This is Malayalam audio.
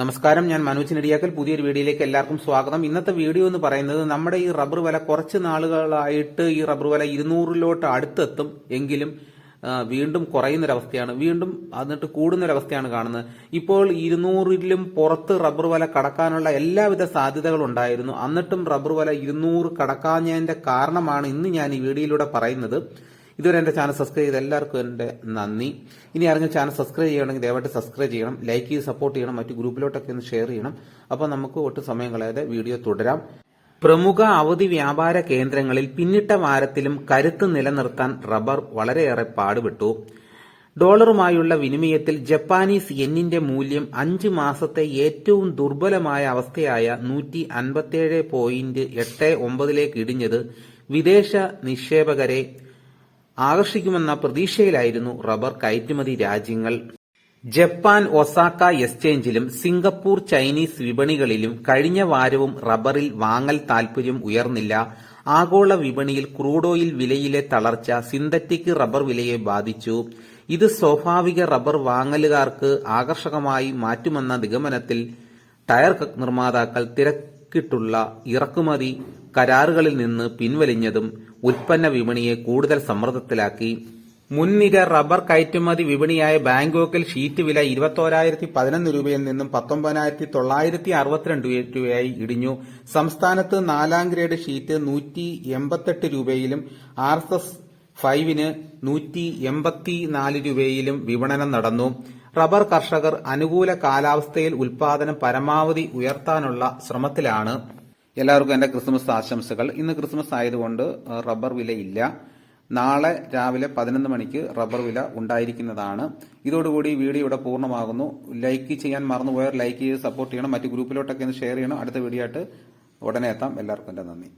നമസ്കാരം ഞാൻ മനോജ് നെടിയാക്കൽ. പുതിയൊരു വീഡിയോയിലേക്ക് എല്ലാവർക്കും സ്വാഗതം. ഇന്നത്തെ വീഡിയോ എന്ന് പറയുന്നത് നമ്മുടെ ഈ റബ്ബർ വില കുറച്ച് നാളുകളായിട്ട് ഈ റബ്ബർ വില ഇരുന്നൂറിലോട്ട് അടുത്തെത്തും എങ്കിലും വീണ്ടും കുറയുന്നൊരവസ്ഥയാണ്. വീണ്ടും എന്നിട്ട് കൂടുന്നൊരവസ്ഥയാണ് കാണുന്നത്. ഇപ്പോൾ ഇരുന്നൂറിലും പുറത്ത് റബ്ബർ വില കടക്കാനുള്ള എല്ലാവിധ സാധ്യതകളും ഉണ്ടായിരുന്നു. എന്നിട്ടും റബ്ബർ വില ഇരുന്നൂറ് കടക്കാഞ്ഞതിന്റെ കാരണമാണ് ഇന്ന് ഞാൻ ഈ വീഡിയോയിലൂടെ പറയുന്നത്. ഇതുവരെ എന്റെ ചാനൽ സബ്സ്ക്രൈബ് ചെയ്ത എല്ലാവർക്കും എന്റെ നന്ദി. ഇനി അറിഞ്ഞ ചാനൽ സബ്സ്ക്രൈബ് ചെയ്യണമെങ്കിൽ ദയവായിട്ട് സബ്സ്ക്രൈബ് ചെയ്യണം ലൈക്ക് ചെയ്ത് സപ്പോർട്ട് ചെയ്യണം മറ്റു ഗ്രൂപ്പിലോട്ടൊക്കെ ഒന്ന് ഷെയർ ചെയ്യണം. അപ്പോൾ നമുക്ക് ഒട്ടും സമയം കളയാതെ വീഡിയോ തുടരാം. പ്രമുഖ അവധി വ്യാപാര കേന്ദ്രങ്ങളിൽ പിന്നിട്ട വാരത്തിലും കരുത്ത് നിലനിർത്താൻ റബ്ബർ വളരെയേറെ പാടുപെട്ടു. ഡോളറുമായുള്ള വിനിമയത്തിൽ ജപ്പാനീസ് എന്നിന്റെ മൂല്യം അഞ്ച് മാസത്തെ ഏറ്റവും ദുർബലമായ അവസ്ഥയായ നൂറ്റി അൻപത്തിയേഴ് പോയിന്റ് എട്ട് ഒമ്പതിലേക്ക് ഇടിഞ്ഞത് വിദേശ നിക്ഷേപകരെ ആകർഷിക്കുമെന്ന പ്രതീക്ഷയിലായിരുന്നു റബ്ബർ കയറ്റുമതി രാജ്യങ്ങൾ. ജപ്പാൻ ഒസാക്ക എക്സ്ചേഞ്ചിലും സിംഗപ്പൂർ ചൈനീസ് വിപണികളിലും കഴിഞ്ഞ വാരവും റബ്ബറിൽ വാങ്ങൽ താൽപര്യം ഉയർന്നില്ല. ആഗോള വിപണിയിൽ ക്രൂഡ് ഓയിൽ വിലയിലെ തളർച്ച സിന്തറ്റിക് റബ്ബർ വിലയെ ബാധിച്ചു. ഇത് സ്വാഭാവിക റബ്ബർ വാങ്ങലുകാർക്ക് ആകർഷകമായി മാറ്റുമെന്ന നിഗമനത്തിൽ ടയർ നിർമ്മാതാക്കൾ തിരക്കിട്ടുള്ള ഇറക്കുമതി കരാറുകളിൽ നിന്ന് പിൻവലിഞ്ഞതും ഉൽപ്പന്ന വിപണിയെ കൂടുതൽ സമ്മർദ്ദത്തിലാക്കി. മുൻനിര റബ്ബർ കയറ്റുമതി വിപണിയായ ബാങ്കോക്കിൽ ഷീറ്റ് വില ഇരുപത്തോരായിരത്തി പതിനൊന്ന് രൂപയിൽ നിന്നും പത്തൊമ്പതിനായിരത്തി തൊള്ളായിരത്തി അറുപത്തിരണ്ട് രൂപയായി ഇടിഞ്ഞു. സംസ്ഥാനത്ത് നാലാം ഗ്രേഡ് ഷീറ്റ് നൂറ്റി എൺപത്തെട്ട് രൂപയിലും ആർ എസ് എസ് ഫൈവിന് നൂറ്റി എൺപത്തിനാല് രൂപയിലും വിപണനം നടന്നു. റബ്ബർ കർഷകർ അനുകൂല കാലാവസ്ഥയിൽ ഉൽപാദനം പരമാവധി ഉയർത്താനുള്ള ശ്രമത്തിലാണ്. എല്ലാവർക്കും എന്റെ ക്രിസ്മസ് ആശംസകൾ. ഇന്ന് ക്രിസ്മസ് ആയതുകൊണ്ട് റബ്ബർ വില ഇല്ല. നാളെ രാവിലെ പതിനൊന്ന് മണിക്ക് റബ്ബർ വില ഉണ്ടായിരിക്കുന്നതാണ്. ഇതോടുകൂടി വീഡിയോ ഇവിടെ പൂർണമാകുന്നു. ലൈക്ക് ചെയ്യാൻ മറന്നുപോയാൽ ലൈക്ക് ചെയ്ത് സപ്പോർട്ട് ചെയ്യണം. മറ്റു ഗ്രൂപ്പിലോട്ടൊക്കെ ഒന്ന് ഷെയർ ചെയ്യണം. അടുത്ത വീഡിയോ ആയിട്ട് ഉടനെ എത്താം. എല്ലാവർക്കും എന്റെ നന്ദി.